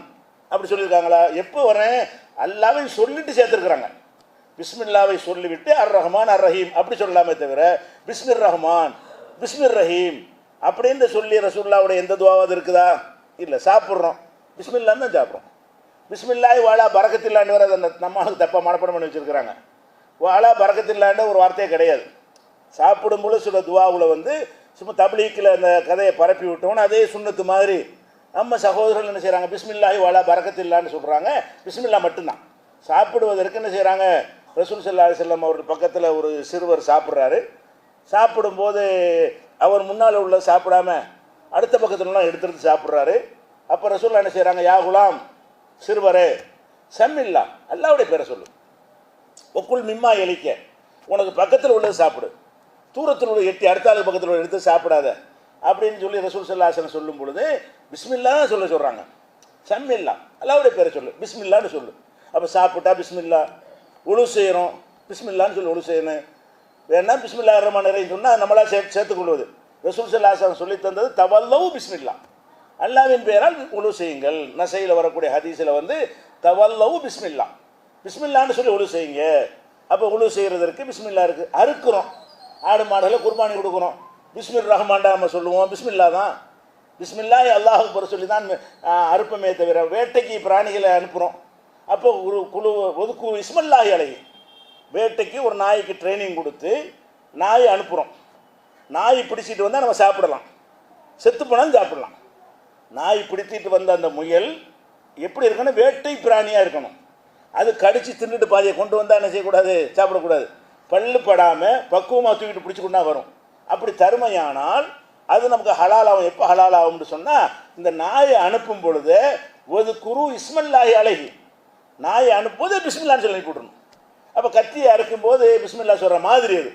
அப்படி சொல்லியிருக்காங்களா? எப்போ வரேன்? அல்லாவை சொல்லிட்டு சேர்த்துருக்குறாங்க. பிஸ்மில்லாவை சொல்லிவிட்டு அர் ரஹ்மான் அர் ரஹீம் அப்படி சொல்லலாமே தவிர பிஸ்மிர் ரஹ்மான் பிஸ்மிர் ரஹீம் அப்படின்னு சொல்லி ரசூல்லாவுடைய எந்த துவாவது இருக்குதா? இல்லை சாப்பிட்றோம். பிஸ்மில்லான்னு தான் சாப்பிட்றோம். பிஸ்மில்லாய் வாழா பறக்கத்தில்லான்னு வர அந்த நம்மளுக்கு தப்பாக மனப்படம் பண்ணி வச்சுருக்கிறாங்க. வாழா பறக்கத்தில்லாண்ட ஒரு வார்த்தையே கிடையாது. சாப்பிடும்பொழுது சில துவாவில் வந்து சும்மா தபிலீக்கில் அந்த கதையை பரப்பி விட்டோன்னு அதே சுண்ணத்து மாதிரி. நம்ம சகோதரர்கள் என்ன செய்கிறாங்க பிஸ்மில்லாஹி வாழா பறக்கத்தில்லான்னு சொல்கிறாங்க பிஸ்மில்லா மட்டும்தான். சாப்பிடுவதற்கு என்ன செய்கிறாங்க ரசூல் சல்லா செல்லம் அவர்கள் பக்கத்தில் ஒரு சிறுவர் சாப்பிட்றாரு. சாப்பிடும்போது அவர் முன்னால் உள்ள சாப்பிடாம அடுத்த பக்கத்துலலாம் எடுத்துகிட்டு சாப்பிட்றாரு. அப்போ ரசூல்லா என்ன செய்கிறாங்க யா குலாம் சிறுவரே சம்மில்லா அல்லாவுடைய பேரை சொல்லும் ஒக்குள் மிம்மா எலிக்க உனக்கு பக்கத்தில் உள்ளது சாப்பிடு. தூரத்தில் உள்ள எட்டி அடுத்த பக்கத்தில் உள்ள எடுத்து சாப்பிடாத. அப்படின்னு சொல்லி ரசூல் சல்லாசன் சொல்லும் பொழுது பிஸ்மில்லா சொல்ல சொல்கிறாங்க சம்மில்லா. அல்லாவுடைய பேரை சொல்லு. பிஸ்மில்லான்னு சொல்லு. அப்போ சாப்பிட்டா பிஸ்மில்லா. உழு செய்கிறோம் பிஸ்மில்லான்னு சொல்லி உழு செய்யணும் வேணா பிஸ்மில்லா ரஹ்மான் நிறைய சொன்னால் நம்மளா சேர்த்து சேர்த்துக்கொள்வது ரசூல் சல்லாசன் சொல்லி தந்தது தவல்லவும் பிஸ்மில்லா. அல்லாவின் பெயரால் உழு செய்யுங்கள். நசையில் வரக்கூடிய ஹதீஸில் வந்து தவல்லவும் பிஸ்மில்லா. பிஸ்மில்லான்னு சொல்லி உழு செய்யுங்க. அப்போ உழு செய்கிறதற்கு பிஸ்மில்லா இருக்குது அறுக்கிறோம். ஆடு மாடுகளை குர்பானி கொடுக்குறோம். பிஸ்மில் ரஹ்மாண்டா நம்ம சொல்லுவோம். பிஸ்மில்லா தான். பிஸ்மில்லா அல்லாஹுக்கு பொறு சொல்லி தான் அறுப்பமே தவிர வேட்டைக்கு பிராணிகளை அனுப்புகிறோம் அப்போ ஒரு குழு ஒதுக்கு இஸ்மல்லாஹி அழகி வேட்டைக்கு ஒரு நாய்க்கு ட்ரைனிங் கொடுத்து நாயை அனுப்புகிறோம் நாய் பிடிச்சிட்டு வந்தால் நம்ம சாப்பிடலாம். செத்து போனாலும் சாப்பிடலாம். நாய் பிடித்திட்டு வந்த அந்த முயல் எப்படி இருக்கணும்? வேட்டை பிராணியாக இருக்கணும். அது கடிச்சு தின்னுட்டு பாதியை கொண்டு வந்தால் என்ன செய்யக்கூடாது? சாப்பிடக்கூடாது. பல்லு படாமல் பக்குவமாக தூக்கிட்டு பிடிச்சி கொண்டா வரும். அப்படி தருமையானால் அது நமக்கு ஹலால் ஆகும் எப்போ ஹலால் ஆகும்னு சொன்னால் இந்த நாயை அனுப்பும் பொழுது ஒரு குரு இஸ்மல்லாஹி அழகி நாயை அனுப்பும்போது பிஸ்மில்லான்னு சொல்லி அனுப்பிவிடணும் அப்போ கத்தியை அறுக்கும்போது பிஸ்மில்லா சொல்கிற மாதிரி அது.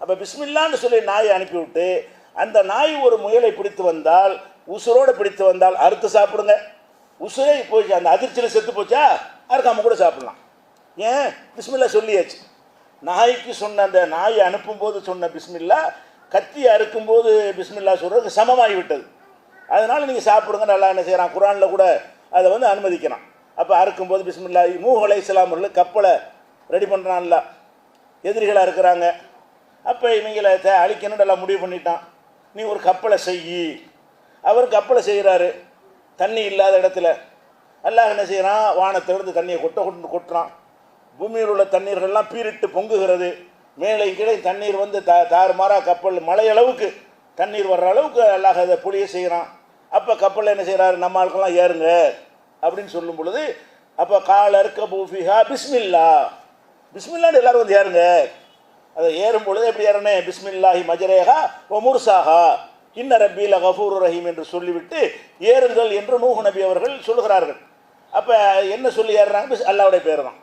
அப்போ பிஸ்மில்லான்னு சொல்லி நாயை அனுப்பிவிட்டு அந்த நாய் ஒரு முயலை பிடித்து வந்தால் உசுரோடு பிடித்து வந்தால் அறுத்து சாப்பிடுங்க. உசுரே போச்சு அந்த அதிர்ச்சியில் செத்து போச்சா? அறுக்காமல் கூட சாப்பிடலாம்? ஏன்? பிஸ்மில்லா சொல்லியாச்சு. நாய்க்கு சொன்ன அந்த நாயை அனுப்பும்போது சொன்ன பிஸ்மில்லா கத்தி அறுக்கும்போது பிஸ்மில்லா சொல்கிறதுக்கு சமமாகி விட்டது. அதனால் நீங்கள் சாப்பிடுங்க நல்லா என்ன செய்கிறான் குரானில் கூட அதை வந்து அனுமதிக்கிறான். அப்போ அறுக்கும்போது பிஸ்மில்லா நூஹ் அலைஹிஸ்ஸலாம் அவர்கள் கப்பலை ரெடி பண்ணுறான்ல எதிரிகளாக இருக்கிறாங்க. அப்போ இவங்களை தே அழிக்கணும்னு எல்லாம் முடிவு பண்ணிட்டான். நீ ஒரு கப்பலை செய் அவர் கப்பலை செய்கிறாரு தண்ணி இல்லாத இடத்துல அல்லாஹ் என்ன செய்கிறான் வானத்திலிருந்து தண்ணியை கொட்ட கொண்டு கொட்டுறான். பூமியில் உள்ள தண்ணீர்கள்லாம் பீரிட்டு பொங்குகிறது. மேலே கீழே தண்ணீர் வந்து த தாறுமாறாக கப்பல் மலையளவுக்கு தண்ணீர் வர்ற அளவுக்கு அல்லாஹ் அதை புளிய செய்கிறான் அப்போ கப்பலில் என்ன செய்கிறாரு நம்ம ஆட்கள்லாம் ஏறுங்க அப்படின்னு சொல்லும் பொழுது அப்போ கால இருக்க பூஃபிஹா பிஸ்மில்லா. பிஸ்மில்லான்னு எல்லாரும் வந்து ஏறுங்க. அதை ஏறும் பொழுது எப்படி ஏறனே பிஸ்மில்லாஹி மஜரேகா ஓ முர்சாஹா இன்ன ரப்பில கஃபூர் ரஹீம் என்று சொல்லிவிட்டு ஏறுங்கள் என்று நூஹ் நபி அவர்கள் சொல்லுகிறார்கள். அப்போ என்ன சொல்லி ஏறுறாங்க? பிஸ் அல்லாவுடைய பேர் தான்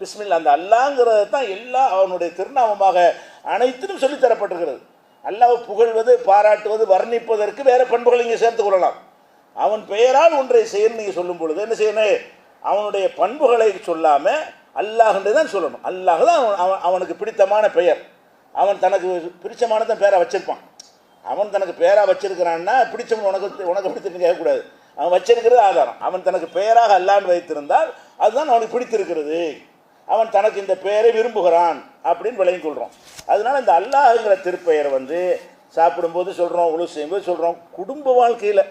பிஸ்மில்லா அந்த அல்லாங்கிறது தான் எல்லா அவனுடைய திருநாமமாக அனைத்திலும் சொல்லித்தரப்பட்டிருக்கிறது அல்லாவை புகழ்வது பாராட்டுவது வர்ணிப்பதற்கு வேறு பண்புகள் இங்கே சேர்த்து கொள்ளலாம். அவன் பெயரால் ஒன்றை செய்யணும் நீங்கள் சொல்லும் பொழுது என்ன செய்யணும்? அவனுடைய பண்புகளை சொல்லாமல் அல்லாஹன்றே தான் சொல்லணும். அல்லாஹ் தான் அவன் அவன் அவனுக்கு பிடித்தமான பெயர். அவன் தனக்கு பிடிச்சமான பேரை வச்சிருப்பான். அவன் தனக்கு பேராக வச்சிருக்கிறான்னா பிடிச்சவன் உனக்கு உனக்கு பிடிச்சிருக்க கேட்கக்கூடாது. அவன் வச்சிருக்கிறது ஆதாரம். அவன் தனக்கு பெயராக அல்லான்னு வைத்திருந்தால் அதுதான் அவனுக்கு பிடித்திருக்கிறது. அவன் தனக்கு இந்த பெயரை விரும்புகிறான் அப்படின்னு விளையும் கொள்கிறோம் அதனால இந்த அல்லாஹுங்கிற திருப்பெயர் வந்து சாப்பிடும்போது சொல்கிறோம் உழு செய்யும்போது சொல்கிறோம் குடும்ப வாழ்க்கையில்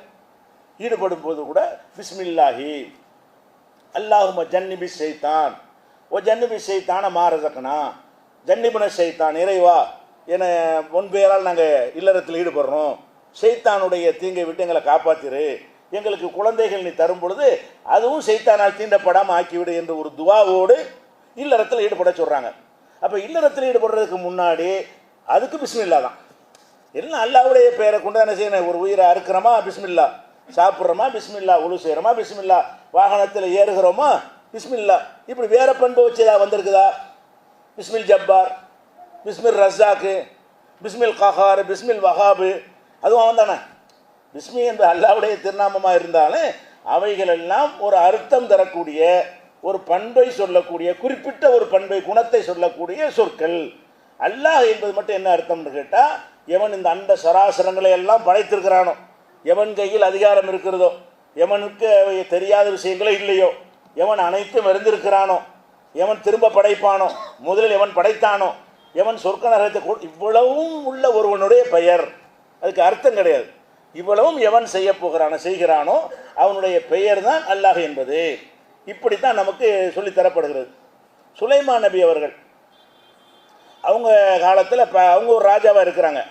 ஈடுபடும் போது கூட பிஸ்மில்லாஹி. அல்லாஹும ஜன்னிபி செய்தான் ஓ ஜன்னிபி செய்தான மாரதக்கனா ஜன்னிபுன செய்தான் இறைவா. என உன் பெயரால் நாங்கள் இல்லறத்தில் ஈடுபடுறோம். செய்தானுடைய தீங்கை விட்டு எங்களை காப்பாத்திரு. எங்களுக்கு குழந்தைகள் நீ தரும் பொழுது அதுவும் செய்தானால் தீண்டப்படாமல் ஆக்கிவிடு என்ற ஒரு துவாவோடு இல்லறத்தில் ஈடுபட சொல்கிறாங்க அப்போ இல்லறத்தில் ஈடுபடுறதுக்கு முன்னாடி அதுக்கு பிஸ்மில்லா தான். எல்லாம் அல்லாவுடைய பெயரை கொண்டு என்ன செய்யணும். ஒரு உயிரை அறுக்கிறோமா? பிஸ்மில்லா சாப்பிட்றோமா? பிஸ்மில்லா உழு செய்கிறோமா பிஸ்மில்லா வாகனத்தில் ஏறுகிறோமா? பிஸ்மில்லா இப்படி வேற பண்பு வச்சு ஏதாவது வந்திருக்குதா? பிஸ்மில் ஜப்பார். பிஸ்மில் ரஸாக்கு பிஸ்மில் கஹார் பிஸ்மில் வஹாபு அதுவும் அவன் தானே பிஸ்மி என்று அல்லாவுடைய திருநாமமாக இருந்தாலும் அவைகளெல்லாம் ஒரு அர்த்தம் தரக்கூடிய ஒரு பண்பை சொல்லக்கூடிய குறிப்பிட்ட ஒரு பண்பை குணத்தை சொல்லக்கூடிய சொற்கள். அல்லாஹ் என்பது மட்டும் என்ன அர்த்தம்னு கேட்டால் எவன் இந்த அண்ட சராசரங்களை எல்லாம் படைத்திருக்கிறானோ எவன் கையில் அதிகாரம் இருக்கிறதோ எவனுக்கு அவை தெரியாத விஷயங்களே இல்லையோ எவன் அனைத்தும் இருந்திருக்கிறானோ எவன் திரும்ப படைப்பானோ முதலில் எவன் படைத்தானோ எவன் சொர்க்க நரகத்தை இவ்வளவும் உள்ள ஒருவனுடைய பெயர். அதுக்கு அர்த்தம் கிடையாது. இவ்வளவும் எவன் செய்ய போகிறானோ செய்கிறானோ அவனுடைய பெயர் தான் அல்லாஹ் என்பது. இப்படித்தான் நமக்கு சொல்லித்தரப்படுகிறது தரப்படுகிறது. சுலைமான் நபி அவர்கள். அவங்க காலத்தில் இப்போ அவங்க ஒரு ராஜாவாக இருக்கிறாங்க.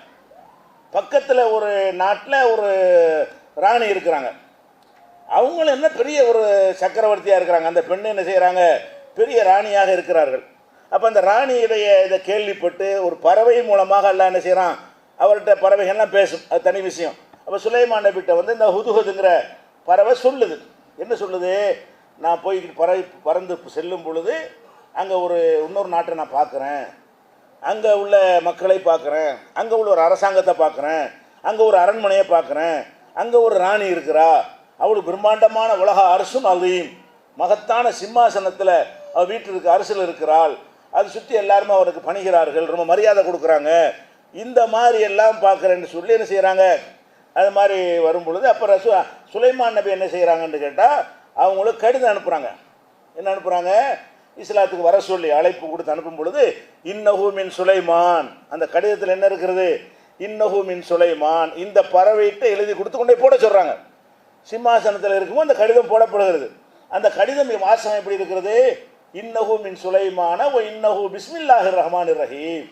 பக்கத்தில் ஒரு நாட்டில் ஒரு ராணி இருக்கிறாங்க. அவங்களும் என்ன பெரிய ஒரு சக்கரவர்த்தியாக இருக்கிறாங்க. அந்த பெண் என்ன செய்கிறாங்க பெரிய ராணியாக இருக்கிறார்கள். அப்போ அந்த ராணியுடைய இதை கேள்விப்பட்டு ஒரு பறவை மூலமாக எல்லாம் என்ன செய்கிறான் அவர்கிட்ட பறவைகள்லாம் பேசும். அது தனி விஷயம். அப்போ சுலைமான் நபிட்ட வந்து இந்த ஹுதுஹுதுங்கிற பறவை சொல்லுது. என்ன சொல்லுது? நான் போய் பறவை பறந்து செல்லும் பொழுது அங்கே ஒரு இன்னொரு நாட்டை நான் பார்க்குறேன். அங்கே உள்ள மக்களை பார்க்குறேன். அங்கே உள்ள ஒரு அரசாங்கத்தை பார்க்குறேன். அங்கே ஒரு அரண்மனையை பார்க்குறேன். அங்கே ஒரு ராணி இருக்கிறா. அவள் பிரம்மாண்டமான உலக அரசும் அதையும். மகத்தான சிம்மாசனத்தில் அவள் வீட்டில் இருக்க அரசில் இருக்கிறாள். அது சுற்றி எல்லாருமே அவருக்கு பணிகிறார்கள் ரொம்ப மரியாதை கொடுக்குறாங்க. இந்த மாதிரி எல்லாம் பார்க்குறேன்னு சொல்லி என்ன செய்கிறாங்க அது மாதிரி வரும் பொழுது அப்போ ரசு சுலைமான் நபி என்ன செய்கிறாங்கன்னு கேட்டால் அவங்களுக்கு கடிதம் அனுப்புகிறாங்க என்ன அனுப்புகிறாங்க இஸ்லாத்துக்கு வர சொல்லி அழைப்பு கொடுத்து அனுப்பும் பொழுது இன்னஹூ மின் சுலைமான். அந்த கடிதத்தில் என்ன இருக்கிறது இன்னஹு மின் சுலைமான். இந்த பறவையிட்ட எழுதி கொடுத்து கொண்டே போட சொல்கிறாங்க சிம்மாசனத்தில் இருக்கும்போது அந்த கடிதம் போடப்படுகிறது. அந்த கடிதம் வாசகம் எப்படி இருக்கிறது? இன்னஹு மின் சுலைமான ஓ இன்னஹு பிஸ்மில்லாஹிர் ரஹ்மான் ரஹீம்.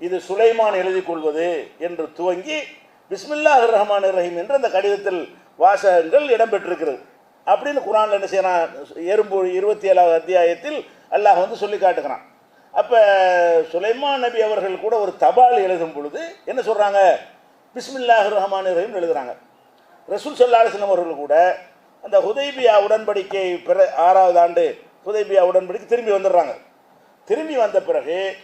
இது சுலைமான் எழுதி கொள்வது என்று துவங்கி பிஸ்மில்லாஹிர் ரஹ்மான் ரஹீம் என்று அந்த கடிதத்தில் வாசகங்கள் இடம்பெற்றிருக்கிறது. அப்படின்னு குரானில் என்ன செய்யறான்? எறும்பு இருபத்தி ஏழாவது அத்தியாயத்தில் அல்லாஹ் வந்து சொல்லி காட்டுகிறான். அப்போ சுலைமான் நபி அவர்கள் கூட ஒரு தபால் எழுதும் பொழுது என்ன சொல்கிறாங்க பிஸ்மில்லாஹிர் ரஹ்மான் ரஹீம் எழுதுகிறாங்க ரசூல் சல்லா அலிஸ்லாம் அவர்கள் கூட அந்த ஹுதைபியா உடன்படிக்கை பிற ஆறாவது ஆண்டு ஹுதைபியா உடன்படிக்கு திரும்பி வந்துடுறாங்க. திரும்பி வந்த பிறகு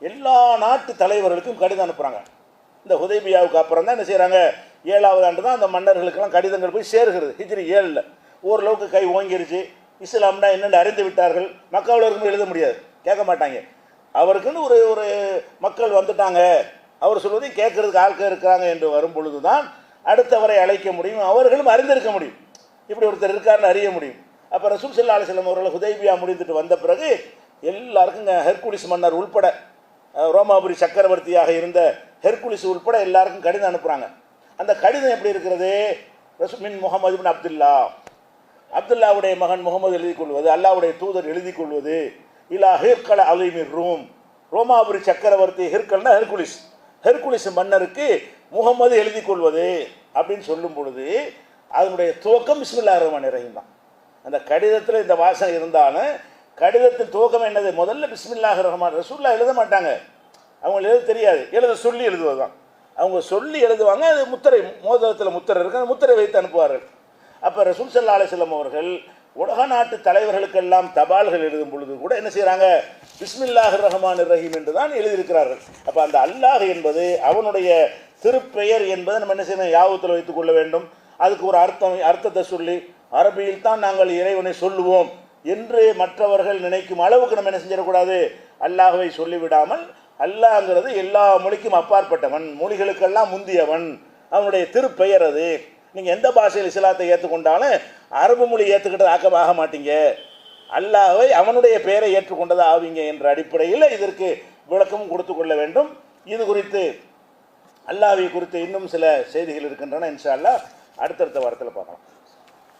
எல்லா நாட்டு தலைவர்களுக்கும் கடிதம் அனுப்புகிறாங்க இந்த ஹுதைபியாவுக்கு அப்புறம் தான் என்ன செய்கிறாங்க ஏழாவது ஆண்டு தான் அந்த மன்னர்களுக்கெல்லாம் கடிதங்கள் போய் சேர்கிறது. ஹிஜ்ரி ஏழில். ஓரளவுக்கு கை ஓங்கிருச்சு. இஸ்லாம்னா என்னென்னு அறிந்து விட்டார்கள். மக்காவில் எழுத முடியாது. கேட்க மாட்டாங்க. அவருக்குன்னு ஒரு ஒரு மக்கள் வந்துட்டாங்க. அவர் சொல்வதை கேட்கறதுக்கு ஆட்கள் இருக்கிறாங்க என்று வரும் பொழுது தான் அடுத்தவரை அழைக்க முடியும். அவர்களும் அறிந்திருக்க முடியும். இப்படி ஒருத்தர் இருக்காருன்னு அறிய முடியும். அப்போ ரசூல் சல்லா அலிஸ்லாம் அவர்கள் ஹுதைபியா முடிந்துட்டு வந்த பிறகு எல்லாருக்கும் ஹெர்குலிஸ் மன்னர் உள்பட ரோமாபுரி சக்கரவர்த்தியாக இருந்த ஹெர்குலிஸ் உள்பட எல்லாருக்கும் கடிதம் அனுப்புகிறாங்க அந்த கடிதம் எப்படி இருக்கிறது? ரசூ மின் முகமது பின் அப்துல்லா. அப்துல்லாவுடைய மகன் முகமது எழுதி கொள்வது அல்லாவுடைய தூதர் எழுதி கொள்வது இல்லா ஹிர்கல அலிமிர் ரூம். ரோமாபுரி சக்கரவர்த்தி ஹிர்கல்னா ஹெர்குலிஸ். ஹெர்குலிஸ் மன்னருக்கு முகமது எழுதி கொள்வது அப்படின்னு சொல்லும் பொழுது அதனுடைய துவக்கம் பிஸ்மில்லா ரஹ்மான் ரஹீம் தான். அந்த கடிதத்தில் இந்த வாசனை இருந்தாலும் கடிதத்தின் துவக்கம் என்னது? முதல்ல பிஸ்மில்லாஹ் ரஹ்மான். ரசூல்லா எழுத மாட்டாங்க. அவங்களுக்கு எழுத தெரியாது. எழுத சொல்லி எழுதுவது தான் அவங்க சொல்லி எழுதுவாங்க அது முத்திரை மோதிரத்தில் முத்திரை இருக்கு அந்த முத்திரை வைத்து அனுப்புவார்கள். அப்போ ரசூல் சல்லா அலிஸ்லாம் அவர்கள் உலக நாட்டு தலைவர்களுக்கெல்லாம் தபால்கள் எழுதும் பொழுது கூட என்ன செய்கிறாங்க பிஸ்மில்லாஹ் ரஹ்மான் ரஹீம் என்று தான் எழுதியிருக்கிறார்கள். அப்போ அந்த அல்லாஹ் என்பது அவனுடைய திருப்பெயர் என்பதை நம்ம என்ன செய்யணும்? யாபத்தில் வைத்துக் கொள்ள வேண்டும். அதுக்கு ஒரு அர்த்தம் அர்த்தத்தை சொல்லி அரபியில் தான் நாங்கள் இறைவனை சொல்லுவோம் என்று மற்றவர்கள் நினைக்கும் அளவுக்கு நம்ம என்ன செஞ்சிடக்கூடாது? அல்லாஹுவை சொல்லிவிடாமல் அல்லாங்கிறது எல்லா மொழிக்கும் அப்பாற்பட்டவன் மொழிகளுக்கெல்லாம் முந்தியவன். அவனுடைய திருப்பெயர் அது. நீங்கள் எந்த பாஷையில் இஸ்லாத்தை ஏற்றுக்கொண்டாலும் அரபு மொழி ஏற்றுக்கிட்டது ஆக்கமாக ஆக மாட்டீங்க. அல்லாஹை அவனுடைய பெயரை ஏற்றுக்கொண்டது ஆவீங்க என்ற அடிப்படையில் இதற்கு விளக்கமும் கொடுத்து கொள்ள வேண்டும். இது குறித்து அல்லாஹை குறித்து இன்னும் சில செய்திகள் இருக்கின்றன. இன்ஷா அல்லாஹ் அடுத்தடுத்த வாரத்தில் பார்க்கலாம்.